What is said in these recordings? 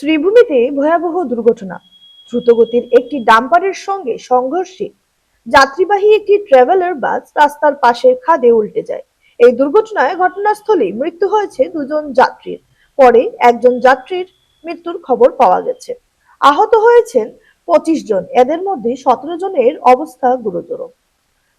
শ্রীভূমিতে ভয়াবহ দুর্ঘটনা। দ্রুতগতির একটি ডাম্পারের সঙ্গে সংঘর্ষে যাত্রীবাহী একটি ট্রাভেলার বাস রাস্তার পাশের খাদে উল্টে যায়। এই দুর্ঘটনায় ঘটনাস্থলে মৃত্যু হয়েছে দুজন যাত্রীর। পরে একজন যাত্রীর মৃত্যুর খবর পাওয়া গেছে। আহত হয়েছেন পঁচিশ জন। এদের মধ্যে সতেরো জনের অবস্থা গুরুতর।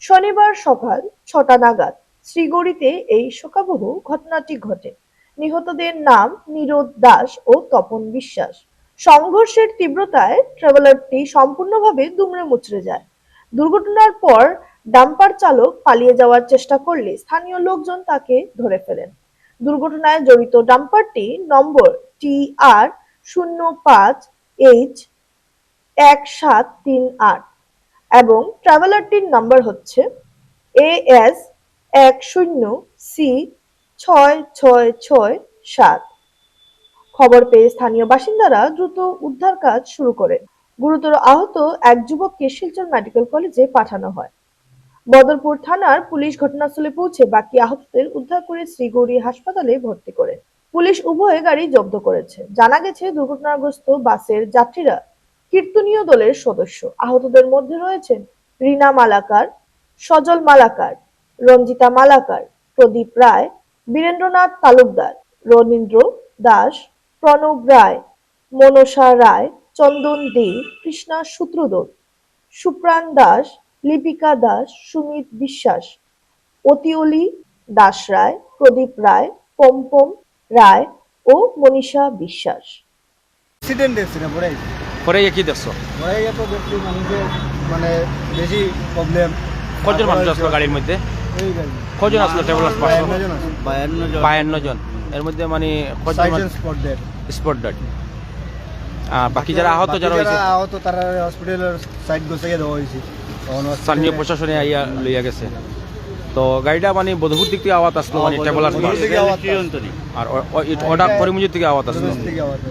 শনিবার সকাল ছটা নাগাদ শ্রীগড়িতে এই শোকাবহ ঘটনাটি ঘটে। নিহতদের নাম নীরদ দাস ও তপন বিশ্বাস। সংঘর্ষের তীব্রতায় ট্রাভেলারটি সম্পূর্ণভাবে দুমড়ে মুচড়ে যায়। দুর্ঘটনার পর ডাম্পার চালক পালিয়ে যাওয়ার চেষ্টা করলে স্থানীয় লোকজন তাকে ধরে ফেলেন। দুর্ঘটনায় জড়িত ডাম্পারটি নম্বর টি আর শূন্য পাঁচ এইচ এক সাত তিন আট এবং ট্রাভেলারটির নাম্বার হচ্ছে এ এস এক শূন্য সি ছয় ছয় ছয় সাত। খবর পেয়ে স্থানীয় বাসিন্দারা দ্রুত উদ্ধার কাজ শুরু করেন গুরুতর আহত এক যুবককে শিলচর মেডিকেল কলেজে পাঠানো হয়। বদরপুর থানার পুলিশ ঘটনাস্থলে পৌঁছে বাকি আহতদের উদ্ধার করে শ্রীগৌরী হাসপাতালে ভর্তি করে। পুলিশ উভয় গাড়ি জব্দ করেছে। জানা গেছে, দুর্ঘটনাগ্রস্ত বাসের যাত্রীরা কীর্তনীয় দলের সদস্য। আহতদের মধ্যে রয়েছেন রিনা মালাকার, সজল মালাকার, রঞ্জিতা মালাকার, প্রদীপ রায় বীরেন্দ্রনাথ তালুকদার রনীন্দ্র দাস প্রণব রায় মনসা রায় চন্দন দে কৃষ্ণা সূত্রধর সুপ্রাণ দাস লিপিকা দাস সুমিত বিশ্বাস অতিঅলি দাস রায় প্রদীপ রায় পম্পম রায় ও মনীষা বিশ্বাস। অ্যাক্সিডেন্ট হয়েছে না পরে পরে কি দেখছ? পরে এত দেখছি মানুষের মানে বেশি প্রবলেম কজন মানুষ আসলো গাড়ির মধ্যে? কজন আসলো ট্রাভেলার্স পাঁচশো বায়ান্ন জন এর মধ্যে মানে কজন স্পট ডেড আর বাকি যারা আহত যারা হয়েছে? আহত তারা হসপিটালের সাইড গোছাইয়ে দেওয়া হয়েছে। স্থানীয় প্রশাসনে আইয়া লইয়া গেছে। তো গাড়িটা মানে বধুপুর দিক থেকে আওয়াত আসলো মানে ট্রাভেলার্স বদরপুর থেকে আওয়াজ আর ওটা করিমুজির থেকে আসলো। আওয়াজ আসলো।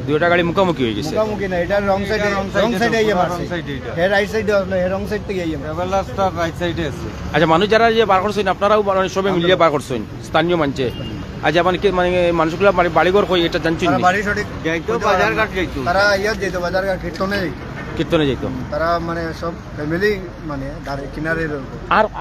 দুইটা গাড়ি মুখোমুখি হয়ে গেছে। মুখামুখি না এটা রং সাইডে রং সাইডে আইয়ে মারছে। হে রাইট সাইডে আসলে হে রং সাইড থেকে আইয়ে রাইট সাইডে আছে। আচ্ছা মানুষ যারা যে বার করছেন আপনারাও মানে সবে মিলিয়ে বার করছেন স্থানীয় মানছে আচ্ছা মানে কি মানে মানুষগুলো মানে বাড়িঘর কই এটা জানছেন না। বাড়ি সঠিক যাইতো বাজার ঘাট যাইতো। তারা ইয়ে বাজার ঘাট কীর্তনে কীর্তনে যাইতো। তারা মানে সব ফ্যামিলি মানে কিনারে আর